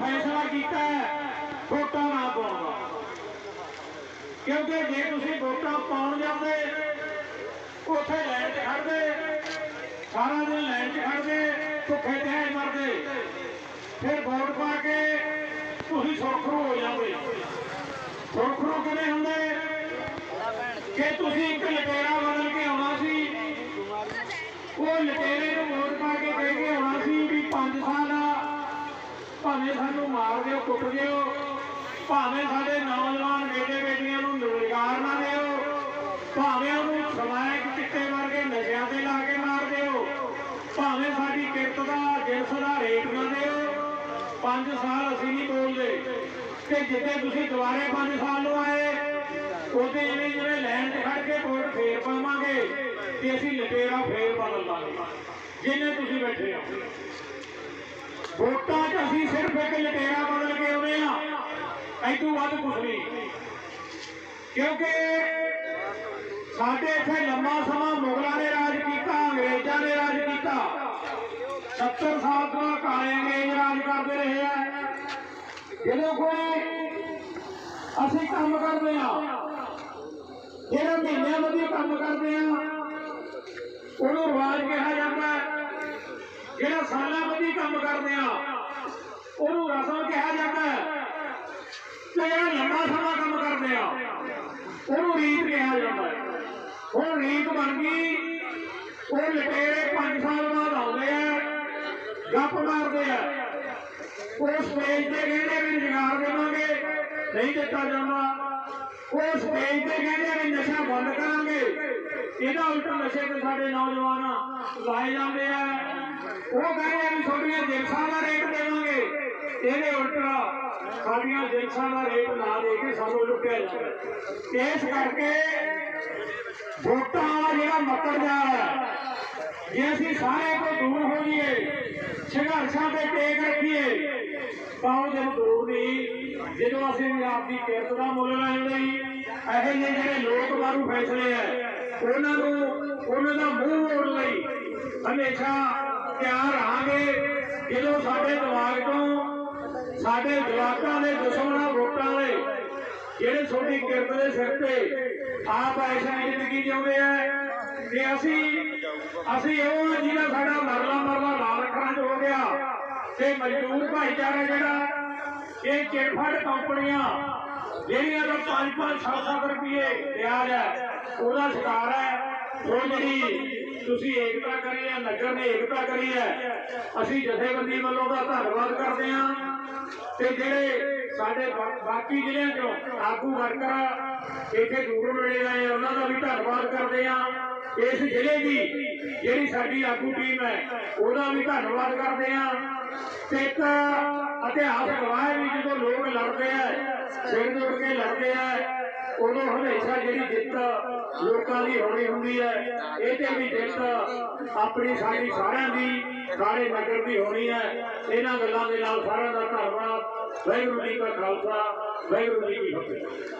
ਫੈਸਲਾ ਕੀਤਾ ਵੋਟਾਂ ਨਾ ਪਾਉਣ ਦਾ। ਕਿਉਂਕਿ ਜੇ ਤੁਸੀਂ ਵੋਟਾਂ ਪਾਉਣ ਜਾਂਦੇ, ਉੱਥੇ ਲਾਈਨ 'ਚ ਖੜਦੇ ਸਾਰਾ ਦਿਨ ਲਾਈਨ 'ਚ ਖੜਦੇ ਭੁੱਖੇ ਤੇ ਮਰਦੇ, ਫਿਰ ਵੋਟ ਪਾ ਕੇ ਤੁਸੀਂ ਸੁਰਖਰੂ ਹੋ ਜਾਂਦੇ। ਸੁਰਖਰੂ ਕਿਵੇਂ ਹੁੰਦੇ? ਕਿ ਤੁਸੀਂ ਇੱਕ ਲਟੇਰਾ ਬਦਲ ਕੇ ਆਉਣਾ ਸੀ, ਉਹ ਲਟੇਰੇ ਨੂੰ ਵੋਟ ਪਾ ਕੇ ਕਹਿ ਕੇ ਆਉਣਾ ਸੀ ਵੀ 5 ਸਾਲ ਭਾਵੇਂ ਸਾਨੂੰ ਮਾਰ ਦਿਓ, ਕੁੱਟ ਦਿਓ, ਭਾਵੇਂ ਸਾਡੇ ਨੌਜਵਾਨ ਬੇਟੇ ਬੇਟੀਆਂ ਨੂੰ ਰੁਜ਼ਗਾਰ ਨਾ ਦਿਓ, ਭਾਵੇਂ ਉਹਨੂੰ ਸਮਾਇਕ ਚਿੱਟੇ ਵਰਗੇ ਨਸ਼ਿਆਂ ਤੇ ਲਾ ਕੇ ਮਾਰ ਦਿਓ, ਭਾਵੇਂ ਸਾਡੀ ਕਿਰਤ ਦਾ ਜਿੰਸ ਦਾ ਰੇਟ ਨਾ ਦਿਓ। 5 ਸਾਲ ਅਸੀਂ ਨਹੀਂ ਬੋਲਦੇ ਕਿ ਜਿੱਦੇ ਤੁਸੀਂ ਦੁਬਾਰੇ 5 ਸਾਲ ਨੂੰ ਆਏ ਉਹਦੇ ਜਿਵੇਂ ਜਿਵੇਂ ਲੈਣ 'ਚ ਖੜ ਕੇ ਵੋਟ ਫੇਰ ਪਾਵਾਂਗੇ, ਤੇ ਅਸੀਂ ਲਟੇਰਾ ਫੇਰ ਬਦਲ ਲਾਂਗੇ, ਜਿੰਨੇ ਤੁਸੀਂ ਬੈਠੇ ਹੋ। ਵੋਟਾਂ 'ਚ ਅਸੀਂ ਸਿਰਫ ਇੱਕ ਲਟੇਰਾ ਬਦਲ ਕੇ ਆਉਂਦੇ ਆ ਐਦੋਂ ਵੱਧ ਕੁਝ ਨਹੀਂ। ਕਿਉਂਕਿ ਸਾਡੇ ਇੱਥੇ ਲੰਮਾ ਸਮਾਂ ਮੁਗਲਾਂ ਨੇ ਰਾਜ ਕੀਤਾ, ਅੰਗਰੇਜ਼ਾਂ ਨੇ ਰਾਜ ਕੀਤਾ। 70 ਸਾਲ ਤੋਂ ਕਾਲੇ ਅੰਗਰੇਜ਼ ਰਾਜ ਕਰਦੇ ਰਹੇ ਆ। ਜਦੋਂ ਕੋਈ ਅਸੀਂ ਕੰਮ ਕਰਦੇ ਆ ਜਿਹੜਾ ਮਹੀਨਿਆਂ ਵਧੀਆ ਕੰਮ ਕਰਦੇ ਆ ਉਹਨੂੰ ਰਿਵਾਜ ਕਿਹਾ ਜਾਂਦਾ ਹੈ ਜਿਹੜਾ ਸਾਲਾਬੰਦੀ ਕੰਮ ਕਰਦੇ ਆ, ਉਹਨੂੰ ਰਸਮ ਕਿਹਾ ਜਾਂਦਾ ਹੈ ਤੇ ਜਿਹੜਾ ਲੰਮਾ ਸਮਾਂ ਕੰਮ ਕਰਦੇ ਆ। ਉਹਨੂੰ ਰੀਤ ਕਿਹਾ ਜਾਂਦਾ ਹੈ। ਹੁਣ ਰੀਤ ਬਣ ਗਈ, ਉਹ ਲਟੇਰੇ 5 ਸਾਲ ਬਾਅਦ ਆਉਂਦੇ ਆ, ਗੱਪ ਮਾਰਦੇ ਆ। ਉਹ ਸਟੇਜ ਤੇ ਕਹਿੰਦੇ ਵੀ ਰੁਜ਼ਗਾਰ ਦੇਵਾਂਗੇ, ਨਹੀਂ ਦਿੱਤਾ ਜਾਂਦਾ। ਉਹ ਸਟੇਜ ਤੇ ਕਹਿੰਦੇ ਵੀ ਨਸ਼ਾ ਬੰਦ ਕਰਾਂਗੇ। ਇਹਦਾ ਉਲਟ ਨਸ਼ੇ ਤੇ ਸਾਡੇ ਨੌਜਵਾਨ ਲਾਏ ਜਾਂਦੇ ਆ। ਉਹ ਕਹਿੰਦੇ ਆ ਵੀ ਤੁਹਾਡੀਆਂ ਜਿੰਸਾਂ ਦਾ ਰੇਟ ਦੇਵਾਂਗੇ। ਇਹਦੇ ਉਲਟ ਸਾਡੀਆਂ ਜਿੰਸਾਂ ਦਾ ਰੇਟ ਨਾ ਦੇ ਕੇ ਸਾਨੂੰ ਲੁੱਟਿਆ ਜਾਂਦਾ ਇਸ ਕਰਕੇ ਵੋਟਾਂ ਵਾਲਾ ਜਿਹੜਾ ਮੱਕੜ ਜੇ ਅਸੀਂ ਸਾਰੇ ਤੋਂ ਦੂਰ ਹੋ ਜਾਈਏ, ਸੰਘਰਸ਼ਾਂ ਤੇ ਟੇਕ ਰੱਖੀਏ, ਤਾਂ ਉਹ ਦਿਨ ਦੂਰ ਨਹੀਂ, ਜਦੋਂ ਅਸੀਂ ਆਪਦੀ ਕਿਰਤ ਦਾ ਮੁੱਲ ਲੈਣ ਲਈ ਇਹੋ ਜਿਹੇ ਜਿਹੜੇ ਲੋਕ ਮਾਰੂ ਫੈਸਲੇ ਆ ਉਹਨਾਂ ਨੂੰ, ਉਹਨਾਂ ਦਾ ਮੂੰਹ ਮੋੜ ਲਈ ਹਮੇਸ਼ਾ ਤਿਆਰ ਰਹਾਂਗੇ ਜਦੋਂ ਸਾਡੇ ਦਿਮਾਗ ਤੋਂ, ਸਾਡੇ ਜਵਾਕਾਂ ਦੇ ਦੁਸ਼ਮਣਾਂ ਵੋਟਾਂ ਦੇ, ਜਿਹੜੇ ਛੋਟੀ ਕਿਰਤ ਦੇ ਸਿਰ ਤੇ ਆਪ ਐਸਾ ਜ਼ਿੰਦਗੀ ਜਿਉਂਦੇ ਆ ਕਿ ਅਸੀਂ ਅਸੀਂ ਉਹ ਆ ਸਾਡਾ ਮਰਲਾ ਮਰਲਾ ਲਾਲ ਅੱਖਰਾਂ 'ਚ ਹੋ ਗਿਆ। ਤੇ ਮਜ਼ਦੂਰ ਭਾਈਚਾਰਾ ਜਿਹੜਾ, ਇਹ ਚਿੜਫੜ ਕੰਪਨੀਆਂ, ਜਿਹੜੀਆਂ ਦਾ 5-5 7-7 ਰੁਪਏ ਵਿਆਜ ਹੈ, ਉਹਦਾ ਸ਼ਿਕਾਰ ਹੈ। ਉਹ ਜਿਹੜੀ ਤੁਸੀਂ ਏਕਤਾ ਕਰੀ ਹੈ, ਨਗਰ ਨੇ ਏਕਤਾ ਕਰੀ ਹੈ। ਅਸੀਂ ਜਥੇਬੰਦੀ ਵੱਲੋਂ ਦਾ ਧੰਨਵਾਦ ਕਰਦੇ ਹਾਂ। ਤੇ ਜਿਹੜੇ ਸਾਡੇ ਬਾਕੀ ਜ਼ਿਲ੍ਹਿਆਂ ਚੋਂ ਆਗੂ ਵਰਕਰ ਇੱਥੇ ਦੂਰੋਂ ਨੇੜੇ ਆਏ ਉਹਨਾਂ ਦਾ ਵੀ ਧੰਨਵਾਦ ਕਰਦੇ ਹਾਂ। ਇਸ ਜ਼ਿਲ੍ਹੇ ਦੀ ਜਿਹੜੀ ਸਾਡੀ ਆਗੂ ਟੀਮ ਹੈ, ਉਹਦਾ ਵੀ ਧੰਨਵਾਦ ਕਰਦੇ ਹਾਂ। ਤੇ ਇੱਕ ਇਤਿਹਾਸ ਗਵਾਹ ਵੀ ਜਦੋਂ ਲੋਕ ਲੜਦੇ ਆ, ਸਿਰ ਜੁੜ ਕੇ ਲੜਦੇ ਆ, ਉਦੋਂ ਹਮੇਸ਼ਾ ਜਿਹੜੀ ਜਿੱਤ ਲੋਕਾਂ ਦੀ ਹੋਣੀ ਹੁੰਦੀ ਹੈ। ਇਹਦੇ ਵੀ ਜਿੱਤ ਆਪਣੀ ਸਾਡੀ ਸਾਰਿਆਂ ਦੀ, ਸਾਰੇ ਨਗਰ ਦੀ ਹੋਣੀ ਹੈ। ਇਹਨਾਂ ਗੱਲਾਂ ਦੇ ਨਾਲ ਸਾਰਿਆਂ ਦਾ ਧੰਨਵਾਦ। ਵਾਹਿਗੁਰੂ ਜੀ ਕਾ ਖਾਲਸਾ, ਵਾਹਿਗੁਰੂ ਜੀ ਕੀ ਫਤਿਹ।